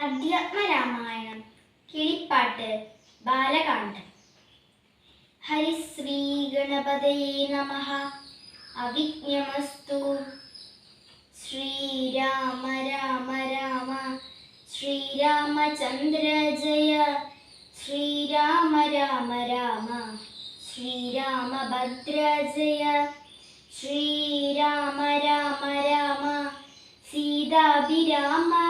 അധ്യാത്മരാമായണം കിളിപ്പാട്ട് ബാലകാണ്ഡം ഹരിശ്രീ ഗണപതയേ നമ. അവിജ്ഞമസ്തു ശ്രീരാമ രാമ രാമ ശ്രീരാമചന്ദ്ര ജയ. ശ്രീരാമ രാമ രാമ ശ്രീരാമഭദ്ര ജയ. ശ്രീരാമ രാമ രാമ സീതാഭിരാമ രാമ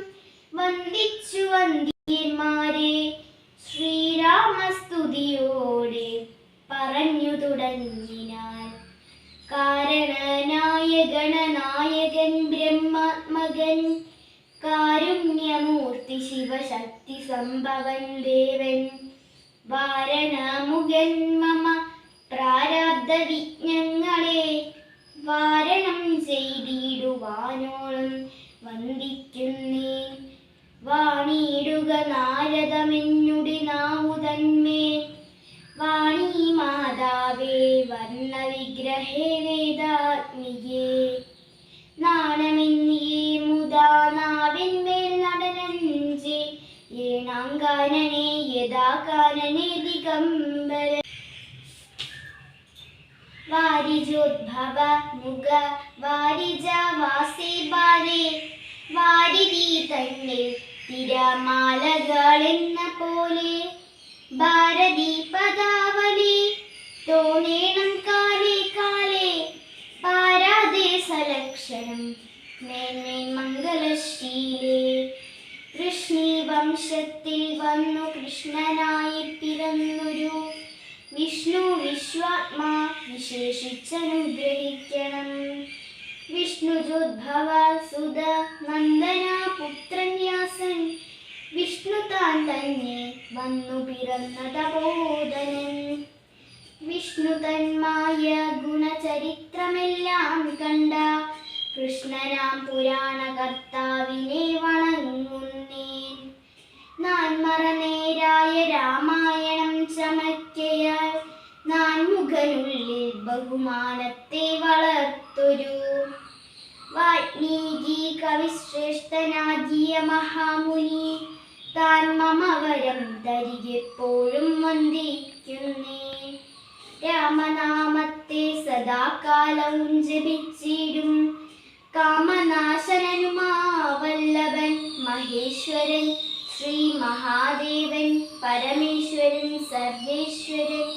വന്ദിയന്മാരെ ശ്രീരാമസ്തുതിയോടെ പറഞ്ഞു തുടങ്ങിനാൽ. കാരണനായ ഗണനായകൻ ബ്രഹ്മാത്മകൻ കാരുണ്യമൂർത്തി ശിവശക്തി സംഭവൻ ദേവൻ. വാരണമുഖൻ മമ പ്രാരാബ്ധ വിജ്ഞങ്ങളെ വാരണം ചെയ്തിടുവാനോളം വന്ദിക്കുന്നേ ഏണാങ്കാനനെ യഥാ കാനനെ ദിഗംബര വാരിജോദ്ഭവ മുഖ വാരിജ വാസേ ബാലേ വാരിതി തന്നെ തിരമാലകളെന്ന പോലെ ഭാരതി പദാവലി വംശത്തിൽ വന്നു കൃഷ്ണനായി പിറന്നൊരു വിഷ്ണു വിശ്വാത്മാ വിശേഷിച്ചനുഗ്രഹിക്കണം. വിഷ്ണുജോദ്ഭവ സുത നന്ദന പുത്രന്യാസൻ വിഷ്ണു താൻ തന്നെ വന്നു പിറന്ന തപോധനൻ. വിഷ്ണു തന്മായ ഗുണചരിത്രമെല്ലാം കണ്ട കൃഷ്ണനാം പുരാണ കർത്താവിനെ വണങ്ങുന്നേൻ നാൻമറനേരായ രാമായണം ചമയ്ക്കയാൽ നാൻമുഖനുള്ളിൽ ബഹുമാനത്തെ വളർത്തൊരു. വാൽമീകി കവിശ്രേഷ്ഠനാകിയ മഹാമുനി താൻ മമവരം തരികെപ്പോഴും വന്ദിക്കുന്നേ. രാമനാമത്തെ സദാകാലവും ജപിച്ചിടും. കാമനാശനനുമാവല്ലഭൻ മഹേശ്വരൻ ശ്രീ മഹാദേവൻ പരമേശ്വരൻ സർവേശ്വരൻ.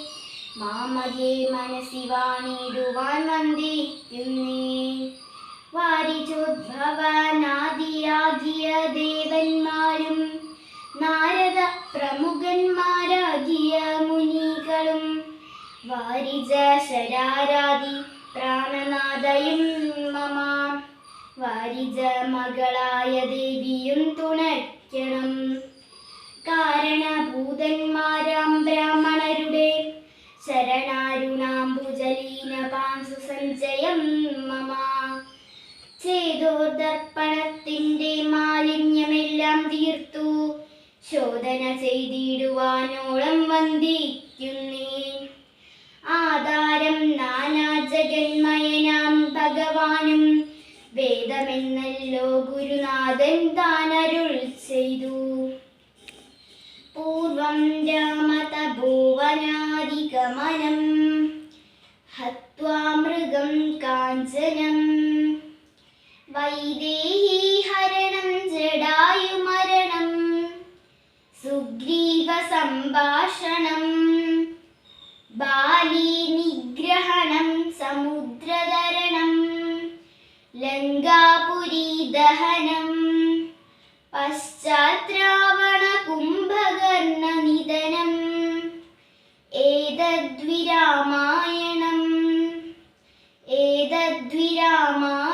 മാമകെ മനസ്സി വാണിടുവാൻ വന്ദിക്കുന്നേ വാരിജോദ്ഭവനാദിയാകിയ ദേവന്മാരും നാരദ പ്രമുഖന്മാരാകിയ മുനികളും വാരിജ ശരാരാദി പ്രാണനാഥയും മമ. വാരിജ മകളായ ദേവിയും തുണയ്ക്കണം ചേതോദർപ്പണത്തിന്റെ മാലിന്യമെല്ലാം തീർത്തു. ശോധന ചെയ്തിടുവാനോളം വന്ദിക്കുന്നേ ആധാരം നാനാ ജഗന്മയനാം ഭഗവാനും വേദമെന്നല്ലോ ഗുരുനാഥൻ താനരുൾ ചെയ്തു. പൂർവം രാമതഭുവനാദിഗമനം ഹത്വാ മൃഗം കാഞ്ചനം വൈദേഹി ഹരണം ജടായു മരണം. സുഗ്രീവ സംഭാഷണം. ബാലി നിഗ്രഹണം സമുദ്രതരണം. ലങ്കാപുരി ദഹനം. പശ്ചാത്രാവണ കുംഭകർണ നിധനം. ഏതദ്വിരാമായണം. ഏതദ്വിരാമായണം